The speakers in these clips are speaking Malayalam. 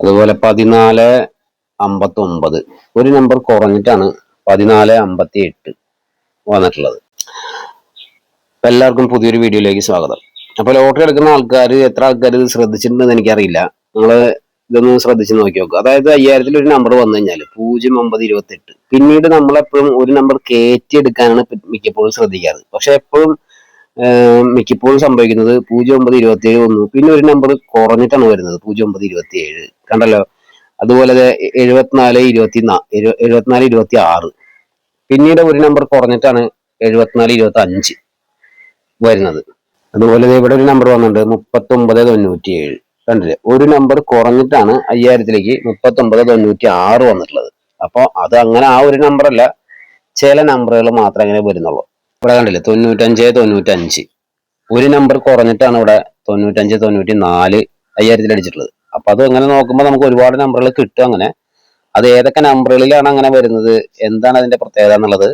അതുപോലെ പതിനാല് അമ്പത്തി ഒമ്പത് ഒരു നമ്പർ കുറഞ്ഞിട്ടാണ് പതിനാല് അമ്പത്തി എട്ട് വന്നിട്ടുള്ളത്. അപ്പൊ എല്ലാവർക്കും പുതിയൊരു വീഡിയോയിലേക്ക് സ്വാഗതം. അപ്പോൾ ലോട്ടറി എടുക്കുന്ന ആൾക്കാർ എത്ര ആൾക്കാർ ഇത് ശ്രദ്ധിച്ചിട്ടുണ്ടെന്ന് എനിക്കറിയില്ല. നിങ്ങൾ ഇതൊന്ന് ശ്രദ്ധിച്ച് നോക്കി നോക്കുക അതായത് അയ്യായിരത്തിൽ ഒരു നമ്പർ വന്നു കഴിഞ്ഞാൽ പൂജ്യം ഒമ്പത് ഇരുപത്തെട്ട് പിന്നീട് നമ്മളെപ്പോഴും ഒരു നമ്പർ കയറ്റി എടുക്കാനാണ് മിക്കപ്പോഴും ശ്രദ്ധിക്കാറ്. പക്ഷെ എപ്പോഴും മിക്കപ്പോഴും സംഭവിക്കുന്നത് പൂജ്യം ഒമ്പത് ഇരുപത്തി ഏഴ് വന്നു. പിന്നെ ഒരു നമ്പർ കുറഞ്ഞിട്ടാണ് വരുന്നത് പൂജ്യം ഒമ്പത് ഇരുപത്തി ഏഴ് കണ്ടല്ലോ? അതുപോലെ എഴുപത്തിനാല് ഇരുപത്തി എഴുപത്തിനാല് ഇരുപത്തി ആറ് പിന്നീട് ഒരു നമ്പർ കുറഞ്ഞിട്ടാണ് എഴുപത്തിനാല് ഇരുപത്തി അഞ്ച് വരുന്നത്. അതുപോലെ ഇവിടെ ഒരു നമ്പർ വന്നിട്ടുണ്ട് മുപ്പത്തി ഒമ്പത് തൊണ്ണൂറ്റി ഏഴ് കണ്ടില്ലേ? ഒരു നമ്പർ കുറഞ്ഞിട്ടാണ് അയ്യായിരത്തിലേക്ക് മുപ്പത്തി ഒമ്പത് തൊണ്ണൂറ്റി ആറ് വന്നിട്ടുള്ളത്. അപ്പോൾ അത് അങ്ങനെ ആ ഒരു നമ്പർ അല്ല. ചില നമ്പറുകൾ മാത്രമേ അങ്ങനെ വരുന്നുള്ളൂ. ഇവിടെ കണ്ടില്ലേ? തൊണ്ണൂറ്റഞ്ച് തൊണ്ണൂറ്റഞ്ച്. ഒരു നമ്പർ കുറഞ്ഞിട്ടാണ് ഇവിടെ തൊണ്ണൂറ്റഞ്ച് തൊണ്ണൂറ്റി നാല് അയ്യായിരത്തിൽ അടിച്ചിട്ടുള്ളത്. അപ്പൊ അത് അങ്ങനെ നോക്കുമ്പോൾ നമുക്ക് ഒരുപാട് നമ്പറുകൾ കിട്ടും അങ്ങനെ. അത് ഏതൊക്കെ നമ്പറുകളിലാണ് അങ്ങനെ വരുന്നത്? എന്താണ് അതിന്റെ പ്രത്യേകത എന്നുള്ളത്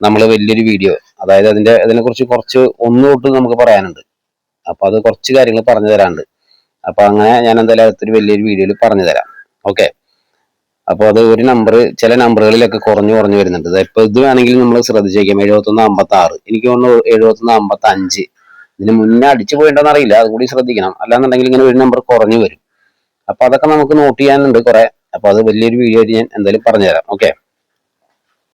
നമ്മൾ വലിയൊരു വീഡിയോ അതായത് അതിന്റെ അതിനെ കുറിച്ച് കുറച്ച് ഒന്ന് തൊട്ട് നമുക്ക് പറയാനുണ്ട്. അപ്പൊ അത് കുറച്ച് കാര്യങ്ങൾ പറഞ്ഞു തരാനുണ്ട് അപ്പൊ അങ്ങനെ ഞാൻ എന്തായാലും അടുത്തൊരു വലിയൊരു വീഡിയോയിൽ പറഞ്ഞു തരാം ഓക്കെ അപ്പൊ അത് ഒരു നമ്പർ ചില നമ്പറുകളിലൊക്കെ കുറഞ്ഞു കുറഞ്ഞു വരുന്നുണ്ട്. ഇപ്പൊ ഇത് വേണമെങ്കിൽ നമ്മൾ ശ്രദ്ധിച്ചേക്കാം. എഴുപത്തൊന്ന് അമ്പത്തി ആറ് എനിക്ക് തോന്നുന്നു എഴുപത്തൊന്ന് അമ്പത്തി അഞ്ച് ഇതിന് മുന്നേ അടിച്ചു പോയിട്ടോന്ന് അറിയില്ല. അതുകൂടി ശ്രദ്ധിക്കണം. അല്ലാന്നുണ്ടെങ്കിൽ ഇങ്ങനെ ഒരു നമ്പർ കുറഞ്ഞു വരും. അപ്പൊ അതൊക്കെ നമുക്ക് നോട്ട് ചെയ്യാനുണ്ട് കുറെ. അപ്പൊ അത് വലിയൊരു വീഡിയോ ആയിട്ട് ഞാൻ എന്തായാലും പറഞ്ഞുതരാം. ഓക്കെ